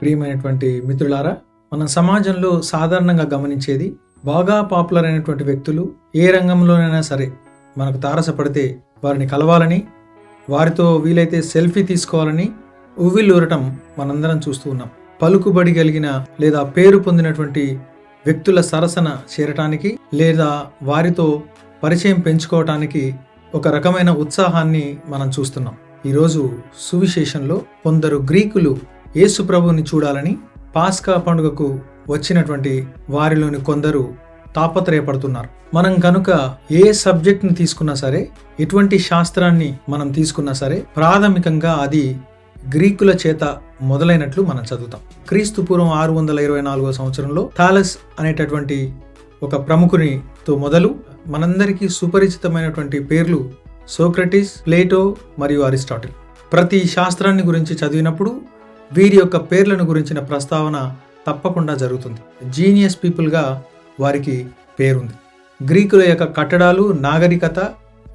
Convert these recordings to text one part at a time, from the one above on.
ప్రియమైనటువంటి మిత్రులారా మనం సమాజంలో సాధారణంగా గమనించేది బాగా పాపులర్ అయినటువంటి వ్యక్తులు ఏ రంగంలోనైనా సరే మనకు తారసపడితే వారిని కలవాలని వారితో వీలైతే సెల్ఫీ తీసుకోవాలని ఉవ్విల్లూరటం మనందరం చూస్తూ ఉన్నాం. పలుకుబడి కలిగిన లేదా పేరు పొందినటువంటి వ్యక్తుల సరసన చేరటానికి లేదా వారితో పరిచయం పెంచుకోవటానికి ఒక రకమైన ఉత్సాహాన్ని మనం చూస్తున్నాం. ఈరోజు సువిశేషంలో కొందరు గ్రీకులు యేసు ప్రభువుని చూడాలని పాస్కా పండుగకు వచ్చినటువంటి వారిలోని కొందరు తాపత్రయపడుతున్నారు. మనం కనుక ఏ సబ్జెక్ట్ని తీసుకున్నా సరే ఎటువంటి శాస్త్రాన్ని మనం తీసుకున్నా సరే ప్రాథమికంగా అది గ్రీకుల చేత మొదలైనట్లు మనం చదువుతాం. క్రీస్తు పూర్వం ఆరు వందల ఇరవై నాలుగో సంవత్సరంలో థాలస్ అనేటటువంటి ఒక ప్రముఖునితో మొదలు మనందరికీ సుపరిచితమైనటువంటి పేర్లు సోక్రటిస్ ప్లేటో మరియు అరిస్టాటిల్. ప్రతి శాస్త్రాన్ని గురించి చదివినప్పుడు వీరి యొక్క పేర్లను గురించిన ప్రస్తావన తప్పకుండా జరుగుతుంది. జీనియస్ పీపుల్గా వారికి పేరుంది. గ్రీకుల యొక్క కట్టడాలు నాగరికత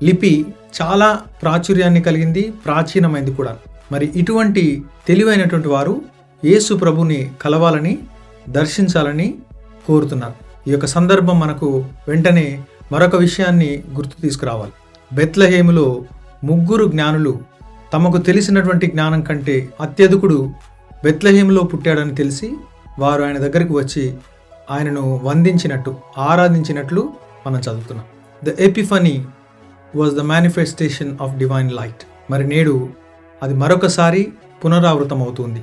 లిపి చాలా ప్రాచుర్యాన్ని కలిగింది ప్రాచీనమైంది కూడా. మరి ఇటువంటి తెలివైనటువంటి వారు యేసు ప్రభుని కలవాలని దర్శించాలని కోరుతున్నారు. ఈ యొక్క సందర్భం మనకు వెంటనే మరొక విషయాన్ని గుర్తు తీసుకురావాలి. బెత్లహేములో ముగ్గురు జ్ఞానులు తమకు తెలిసినటువంటి జ్ఞానం కంటే అత్యధికుడు బెత్లహేములో పుట్టాడని తెలిసి వారు ఆయన దగ్గరికి వచ్చి ఆయనను వందించినట్టు ఆరాధించినట్లు మనం చదువుతున్నాం. The epiphany was the manifestation of divine light మరి నేడు అది మరొకసారి పునరావృతం అవుతుంది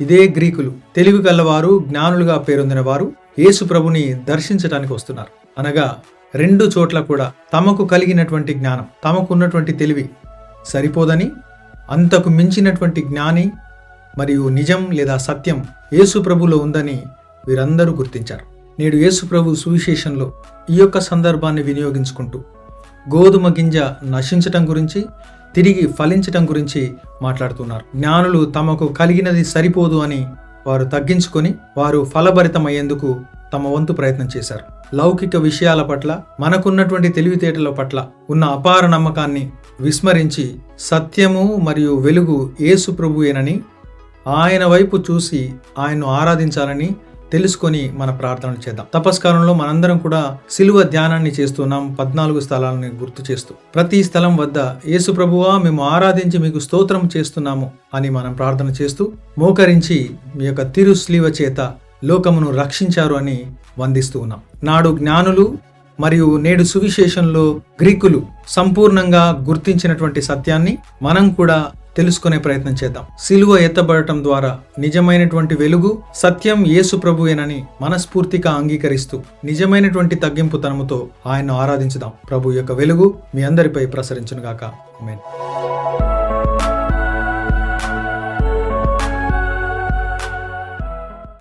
ఇదే గ్రీకులు తెలివి గల్లవారు జ్ఞానులుగా పేరొందిన వారు యేసు ప్రభుని దర్శించడానికి వస్తున్నారు. అనగా రెండు చోట్ల కూడా తమకు కలిగినటువంటి జ్ఞానం తమకున్నటువంటి తెలివి సరిపోదని అంతకు మించినటువంటి జ్ఞాని మరియు నిజం లేదా సత్యం యేసు ప్రభులో ఉందని వీరందరూ గుర్తించారు. నేడు యేసు ప్రభు సువిశేషంలో ఈ యొక్క సందర్భాన్ని వినియోగించుకుంటూ గోధుమ గింజ నశించటం గురించి తిరిగి ఫలించటం గురించి మాట్లాడుతున్నారు. జ్ఞానులు తమకు కలిగినది సరిపోదు అని వారు తగ్గించుకొని వారు ఫలభరితమయ్యేందుకు తమ వంతు ప్రయత్నం చేశారు. లౌకిక విషయాల పట్ల మనకున్నటువంటి తెలివితేటల పట్ల ఉన్న అపార నమ్మకాన్ని విస్మరించి సత్యము మరియు వెలుగు యేసు ప్రభుయేనని ఆయన వైపు చూసి ఆయన్ను ఆరాధించాలని తెలుసుకొని మన ప్రార్థనలు చేద్దాం. తపస్కారంలో మనందరం కూడా సిలువ ధ్యానాన్ని చేస్తున్నాం పద్నాలుగు స్థలాలను గుర్తు చేస్తూ. ప్రతి స్థలం వద్ద యేసు ప్రభువా మేము ఆరాధించి మీకు స్తోత్రం చేస్తున్నాము అని మనం ప్రార్థన చేస్తూ మోకరించి మీ యొక్క తిరుస్లీవ చేత లోకమును రక్షించారు అని వందిస్తూ ఉన్నాం. నాడు జ్ఞానులు మరియు నేడు సువిశేషంలో గ్రీకులు సంపూర్ణంగా గుర్తించినటువంటి సత్యాన్ని మనం కూడా తెలుసుకునే ప్రయత్నం చేద్దాం. సిలువ ఎత్తబడటం ద్వారా నిజమైనటువంటి వెలుగు సత్యం యేసు ప్రభువేనని మనస్ఫూర్తిగా అంగీకరిస్తూ నిజమైనటువంటి తగ్గింపుతనముతో ఆయన్ను ఆరాధించుదాం. ప్రభు యొక్క వెలుగు మీ అందరిపై ప్రసరించునుగాక. ఆమేన్.